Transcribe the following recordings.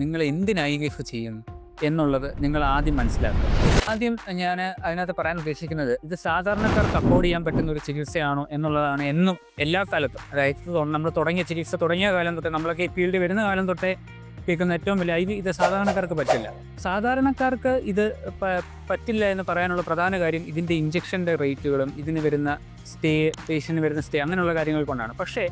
നിങ്ങൾ എന്തിനായി ഗിഫ് ചെയ്യും ചെയ്യുന്നു എന്നുള്ളത് നിങ്ങൾ ആദ്യം മനസ്സിലാക്കുക. ആദ്യം ഞാൻ അതിനകത്ത് പറയാൻ ഉദ്ദേശിക്കുന്നത് ഇത് സാധാരണക്കാർക്ക് അഫോർഡ് ചെയ്യാൻ പറ്റുന്ന ഒരു ചികിത്സയാണോ എന്നുള്ളതാണ് എന്നും എല്ലാ കാലത്തും. അതായത് നമ്മൾ തുടങ്ങിയ ചികിത്സ തുടങ്ങിയ കാലം തൊട്ടേ നമ്മളൊക്കെ ഈ ഫീൽഡ് വരുന്ന കാലം തൊട്ടേ കേൾക്കുന്ന ഏറ്റവും വലിയ വി ഇത് സാധാരണക്കാർക്ക് പറ്റില്ല. സാധാരണക്കാർക്ക് ഇത് പറ്റില്ല എന്ന് പറയാനുള്ള പ്രധാന കാര്യം ഇതിന്റെ ഇഞ്ചക്ഷന്റെ റേറ്റുകളും ഇതിന് വരുന്ന സ്റ്റേ പേഷ്യന് വരുന്ന സ്റ്റേ അങ്ങനെയുള്ള കാര്യങ്ങൾ കൊണ്ടാണ്. പക്ഷേ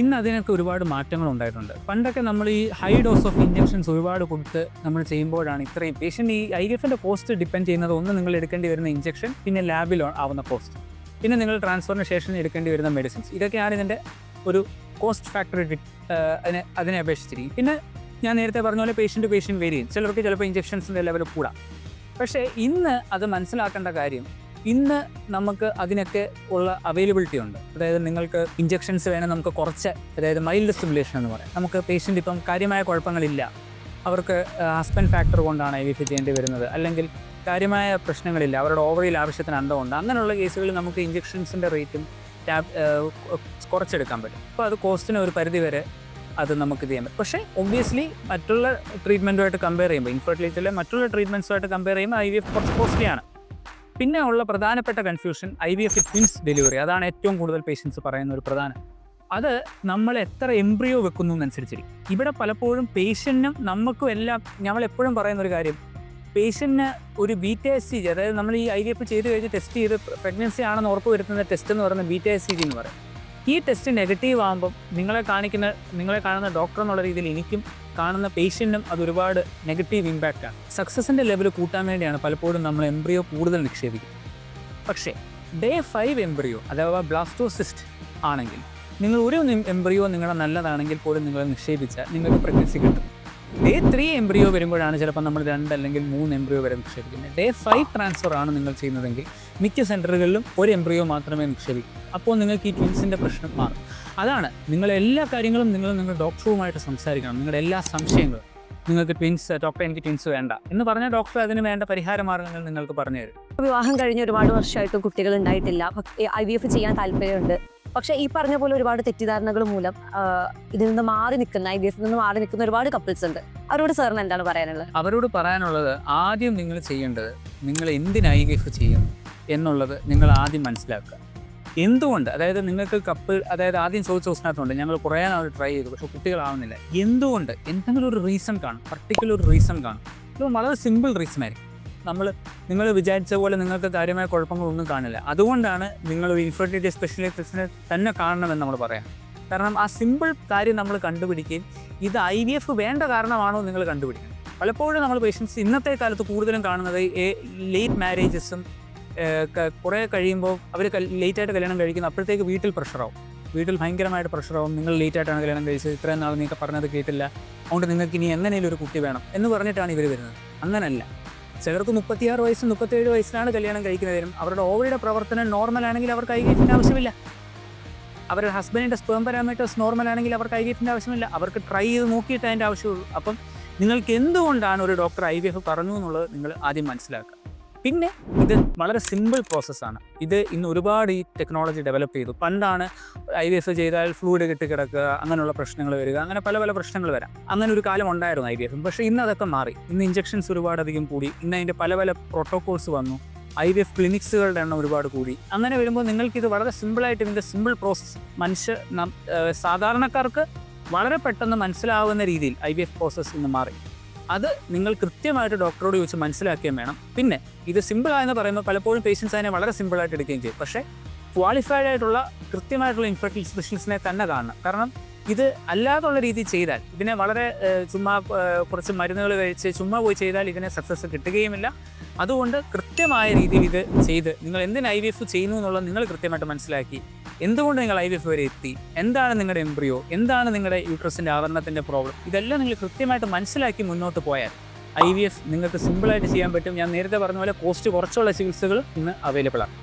ഇന്ന് അതിനൊക്കെ ഒരുപാട് മാറ്റങ്ങൾ ഉണ്ടായിട്ടുണ്ട്. പണ്ടൊക്കെ നമ്മൾ ഈ ഹൈ ഡോസ് ഓഫ് ഇഞ്ചക്ഷൻസ് ഒരുപാട് കൊടുത്ത് നമ്മൾ ചെയ്യുമ്പോഴാണ് ഇത്രയും പേഷ്യന്റ് ഈ ഐ എഫിന്റെ കോസ്റ്റ് ഡിപ്പെൻഡ് ചെയ്യുന്നത്. ഒന്ന് നിങ്ങൾ എടുക്കേണ്ടി വരുന്ന ഇഞ്ചക്ഷൻ പിന്നെ ലാബിൽ ആവുന്ന കോസ്റ്റ് പിന്നെ നിങ്ങൾ ട്രാൻസ്ഫറിന് ശേഷം എടുക്കേണ്ടി വരുന്ന മെഡിസിൻസ് ഇതൊക്കെയാണ് ഇതിന്റെ ഒരു കോസ്റ്റ് ഫാക്ടർ അതിനെ അതിനെ അപേക്ഷിച്ചിരിക്കും. പിന്നെ ഞാൻ നേരത്തെ പറഞ്ഞ പോലെ പേഷ്യന്റ് പേഷ്യന്റ് വേരി ചെയ്യും ചിലർക്ക് ചിലപ്പോൾ ഇഞ്ചക്ഷൻസിന്റെ ലെവൽ കൂടാം. പക്ഷേ ഇന്ന് അത് മനസ്സിലാക്കേണ്ട കാര്യം ഇന്ന് നമുക്ക് അതിനൊക്കെ ഉള്ള അവൈലബിലിറ്റി ഉണ്ട്. അതായത് നിങ്ങൾക്ക് ഇഞ്ചക്ഷൻസ് വേണം നമുക്ക് കുറച്ച് അതായത് മൈൽഡ് സ്റ്റിമുലേഷൻ എന്ന് പറയാം. നമുക്ക് പേഷ്യന്റ് ഇപ്പം കാര്യമായ കുഴപ്പങ്ങളില്ല. അവർക്ക് ഹസ്ബൻഡ് ഫാക്ടർ കൊണ്ടാണ് ഐ വി ചെയ്യേണ്ടി വരുന്നത്. അല്ലെങ്കിൽ കാര്യമായ പ്രശ്നങ്ങളില്ല. അവരുടെ ഓവറിയിൽ ആവശ്യത്തിന് അണ്ടമുണ്ട് അങ്ങനെയുള്ള കേസുകളിൽ നമുക്ക് ഇഞ്ചക്ഷൻസിന്റെ റേറ്റും ടാബ് കുറച്ചെടുക്കാൻ പറ്റും. അപ്പോൾ അത് കോസ്റ്റിന് ഒരു പരിധി വരെ അത് നമുക്ക് ചെയ്യാൻ പറ്റും. പക്ഷേ ഒബ്വിയസ്ലി മറ്റുള്ള ട്രീറ്റ്മെന്റുമായിട്ട് കമ്പയർ ചെയ്യുമ്പോൾ ഇൻഫെർട്ടിലിറ്റിയിലെ മറ്റുള്ള ട്രീറ്റ്മെന്റ്സുമായിട്ട് കമ്പയർ ചെയ്യുമ്പോൾ ഐ വി എഫ് കുറച്ച് കോസ്റ്റ്ലിയാണ് പിന്നെ ഉള്ള പ്രധാനപ്പെട്ട confusion I V F twins delivery അതാണ് ഏറ്റവും കൂടുതൽ പേഷ്യൻസ് പറയുന്ന ഒരു പ്രധാനം. അത് നമ്മൾ എത്ര എംബ്രിയോ വെക്കുന്നു എന്നനുസരിച്ചിരിക്കും. ഇവിടെ പലപ്പോഴും പേഷ്യന്റിനും നമുക്കും എല്ലാം ഞങ്ങൾ എപ്പോഴും പറയുന്ന ഒരു കാര്യം. പേഷ്യന്റിന് ഒരു B T S C G അതായത് നമ്മൾ ഈ ഐ വി എഫ് ചെയ്ത് കഴിഞ്ഞ് ടെസ്റ്റ് ചെയ്ത് പ്രഗ്നൻസി ആണെന്ന് ഉറപ്പ് വരുത്തുന്ന ടെസ്റ്റ് എന്ന് പറയുന്നത് B T S C G എന്ന് പറയും. ഈ ടെസ്റ്റ് നെഗറ്റീവ് ആകുമ്പം നിങ്ങളെ കാണിക്കുന്ന നിങ്ങളെ കാണുന്ന ഡോക്ടർ എന്നുള്ള രീതിയിൽ എനിക്കും കാണുന്ന പേഷ്യന്റിനും അത് ഒരുപാട് നെഗറ്റീവ് ഇമ്പാക്റ്റാണ് സക്സസിന്റെ ലെവൽ കൂട്ടാൻ വേണ്ടിയാണ് പലപ്പോഴും നമ്മൾ എംബ്രിയോ കൂടുതൽ നിക്ഷേപിക്കുന്നത്. പക്ഷേ ഡേ ഫൈവ് എംബ്രിയോ അഥവാ ബ്ലാസ്റ്റോസിസ്റ്റ് ആണെങ്കിൽ നിങ്ങൾ ഒരു എംബ്രിയോ നിങ്ങളുടെ നല്ലതാണെങ്കിൽ പോലും നിങ്ങൾ നിക്ഷേപിച്ചാൽ നിങ്ങൾക്ക് പ്രഗ്നൻസി കിട്ടും. ഡേ ത്രീ എംബ്രിയോ വരുമ്പോഴാണ് ചിലപ്പോൾ നമ്മൾ രണ്ട് അല്ലെങ്കിൽ മൂന്ന് എംബ്രിയോ വരെ നിക്ഷേപിക്കുന്നത്. ഡേ ഫൈവ് ട്രാൻസ്ഫർ ആണ് നിങ്ങൾ ചെയ്യുന്നതെങ്കിൽ മിക്ക സെന്ററുകളിലും ഒരു എംബ്രിയോ മാത്രമേ നിക്ഷേപിക്കൂ. അപ്പോൾ നിങ്ങൾക്ക് ഈ ട്വിൻസിന്റെ പ്രശ്നം മാറും. അതാണ്. നിങ്ങൾ എല്ലാ കാര്യങ്ങളും നിങ്ങൾ നിങ്ങളുടെ ഡോക്ടറുമായിട്ട് സംസാരിക്കണം. നിങ്ങളുടെ എല്ലാ സംശയങ്ങളും. നിങ്ങൾക്ക് ട്വിൻസ് ഡോക്ടർ എനിക്ക് ട്വിൻസ് വേണ്ട. എന്ന് പറഞ്ഞാൽ ഡോക്ടർ അതിന് വേണ്ട പരിഹാര മാർഗങ്ങൾ നിങ്ങൾക്ക് പറഞ്ഞു തരും. വിവാഹം കഴിഞ്ഞ് ഒരുപാട് വർഷമായിട്ട് കുട്ടികൾ ഉണ്ടായിട്ടില്ല. ഐ വി എഫ് ചെയ്യാൻ താല്പര്യമുണ്ട്. പക്ഷേ ഈ പറഞ്ഞ പോലെ ഒരുപാട് തെറ്റിദ്ധാരണകൾ മൂലം ഇതിൽ നിന്ന് മാറി നിൽക്കുന്ന ഐ വി എഫിൽ നിന്ന് മാറി നിൽക്കുന്ന ഒരുപാട് കപ്പിൾസ് ഉണ്ട്. അവരോട് സാറിന് എന്താണ് പറയാനുള്ളത്? അവരോട് പറയാനുള്ളത് ആദ്യം നിങ്ങൾ ചെയ്യേണ്ടത് നിങ്ങൾ എന്തിന് ഐ എഫ് ചെയ്യുന്നു? എന്നുള്ളത് നിങ്ങൾ ആദ്യം മനസ്സിലാക്കുക. എന്തുകൊണ്ട്? അതായത് നിങ്ങൾക്ക് കപ്പ് അതായത് ആദ്യം ചോദിച്ച ദിവസത്തിനകത്തുണ്ട് ഞങ്ങൾ കുറേ നാൾ ട്രൈ ചെയ്തു പക്ഷേ കുട്ടികളാവുന്നില്ല. എന്തുകൊണ്ട്? എന്തെങ്കിലും ഒരു റീസൺ കാണും പർട്ടിക്കുലർ ഒരു റീസൺ കാണും. ഇത് വളരെ സിമ്പിൾ റീസൺ ആയിരിക്കും. നമ്മൾ നിങ്ങൾ വിചാരിച്ച പോലെ നിങ്ങൾക്ക് കാര്യമായ കുഴപ്പങ്ങളൊന്നും കാണില്ല. അതുകൊണ്ടാണ് നിങ്ങൾ ഇൻഫെർട്ടിലിറ്റി സ്പെഷ്യലിസ്റ്റിനെ തന്നെ കാണണമെന്ന് നമ്മൾ പറയാം. കാരണം ആ സിമ്പിൾ കാര്യം നമ്മൾ കണ്ടുപിടിക്കുകയും ഇത് ഐ വി എഫ് വേണ്ട കാരണമാണോ നിങ്ങൾ കണ്ടുപിടിക്കുന്നത് പലപ്പോഴും നമ്മൾ പേഷ്യൻസ് ഇന്നത്തെ കാലത്ത് കൂടുതലും കാണുന്നത് ലേറ്റ് മാരേജസും കുറേ കഴിയുമ്പോൾ അവർ ലേറ്റായിട്ട് കല്യാണം കഴിക്കുന്നു അപ്പോഴത്തേക്ക് വീട്ടിൽ പ്രഷറാവും. വീട്ടിൽ ഭയങ്കരമായിട്ട് പ്രഷറാവും. നിങ്ങൾ ലേറ്റായിട്ടാണ് കല്യാണം കഴിച്ചത് ഇത്രയും നാൾ നിങ്ങൾക്ക് പറഞ്ഞത് കേട്ടില്ല. അതുകൊണ്ട് നിങ്ങൾക്ക് ഇനി എങ്ങനെയും ഒരു കുട്ടി വേണം എന്ന് പറഞ്ഞിട്ടാണ് ഇവർ വരുന്നത്. അങ്ങനല്ല. ചിലർക്ക് മുപ്പത്തിയാറ് വയസ്സ് മുപ്പത്തേഴ് വയസ്സിലാണ് കല്യാണം കഴിക്കുന്നതിനും അവരുടെ ഓവറിയുടെ പ്രവർത്തനം നോർമൽ ആണെങ്കിൽ അവർക്ക് ഐ ആവശ്യമില്ല. അവരുടെ ഹസ്ബൻഡിന്റെ സ്പേം പാരാമീറ്റേഴ്സ് നോർമൽ ആണെങ്കിൽ അവർക്ക് ഐ ആവശ്യമില്ല. അവർക്ക് ട്രൈ ചെയ്ത് നോക്കിയിട്ട് അതിന്റെ ആവശ്യമുള്ളൂ. അപ്പം നിങ്ങൾക്ക് എന്തുകൊണ്ടാണ് ഒരു ഡോക്ടർ ഐ വി എഫ് പറഞ്ഞു എന്നുള്ളത് നിങ്ങൾ ആദ്യം മനസ്സിലാക്കുക. പിന്നെ ഇത് വളരെ സിമ്പിൾ പ്രോസസ്സാണ് ഇത് ഇന്ന് ഒരുപാട് ഈ ടെക്നോളജി ഡെവലപ്പ് ചെയ്തു. പണ്ടാണ് ഐ വി എഫ് ചെയ്താൽ ഫ്ലൂയിഡ് കെട്ടി കിടക്കുക അങ്ങനെയുള്ള പ്രശ്നങ്ങൾ വരിക അങ്ങനെ പല പല പ്രശ്നങ്ങൾ വരാം. അങ്ങനെ ഒരു കാലം ഉണ്ടായിരുന്നു ഐ വി എഫ് പക്ഷേ ഇന്ന് അതൊക്കെ മാറി. ഇന്ന് ഇഞ്ചക്ഷൻസ് ഒരുപാടധികം കൂടി. ഇന്ന് അതിന്റെ പല പല പ്രോട്ടോകോൾസ് വന്നു. ഐ വി എഫ് ക്ലിനിക്സുകളുടെ എണ്ണം ഒരുപാട് കൂടി. അങ്ങനെ വരുമ്പോൾ നിങ്ങൾക്ക് ഇത് വളരെ സിമ്പിളായിട്ട് ഇതിന്റെ സിമ്പിൾ പ്രോസസ്സ് മനുഷ്യ സാധാരണക്കാർക്ക് വളരെ പെട്ടെന്ന് മനസ്സിലാവുന്ന രീതിയിൽ ഐ വി എഫ് പ്രോസസ്സ് ഇന്ന് മാറി. അത് നിങ്ങൾ കൃത്യമായിട്ട് ഡോക്ടറോട് ചോദിച്ച് മനസ്സിലാക്കുകയും വേണം. പിന്നെ ഇത് സിമ്പിൾ ആയെന്ന് പറയുമ്പോൾ പലപ്പോഴും പേഷ്യൻസ് അതിനെ വളരെ സിമ്പിളായിട്ട് എടുക്കുകയും ചെയ്യും. പക്ഷേ ക്വാളിഫൈഡ് ആയിട്ടുള്ള കൃത്യമായിട്ടുള്ള ഇൻഫെക്ഷൻ സ്പെഷ്യലിസ്റ്റിനെ തന്നെ കാണണം. കാരണം ഇത് അല്ലാതുള്ള രീതിയിൽ ചെയ്താൽ ഇതിനെ വളരെ ചുമ്മാ കുറച്ച് മരുന്നുകൾ കഴിച്ച് ചുമ്മാ പോയി ചെയ്താൽ ഇതിനെ സക്സസ് കിട്ടുകയുമില്ല. അതുകൊണ്ട് കൃത്യമായ രീതിയിൽ ഇത് ചെയ്ത് നിങ്ങൾ എന്തിന് ഐ വി എഫ് ചെയ്യുന്നു എന്നുള്ളത് നിങ്ങൾ കൃത്യമായിട്ട് മനസ്സിലാക്കി. എന്തുകൊണ്ട് നിങ്ങൾ ഐ എഫ് വരെ എത്തി? എന്താണ് നിങ്ങളുടെ എംബ്രിയോ എന്താണ് നിങ്ങളുടെ യൂട്രസിന്റെ ആവരണത്തിന്റെ പ്രോബ്ലം ഇതെല്ലാം നിങ്ങൾ കൃത്യമായിട്ട് മനസ്സിലാക്കി മുന്നോട്ട് പോയാൽ ഐ വി എഫ് നിങ്ങൾക്ക് സിമ്പിളായിട്ട് ചെയ്യാൻ പറ്റും. ഞാൻ നേരത്തെ പറഞ്ഞ പോലെ കോസ്റ്റ് കുറച്ചുള്ള ചികിത്സകൾ ഇന്ന് അവൈലബിൾ ആണ്.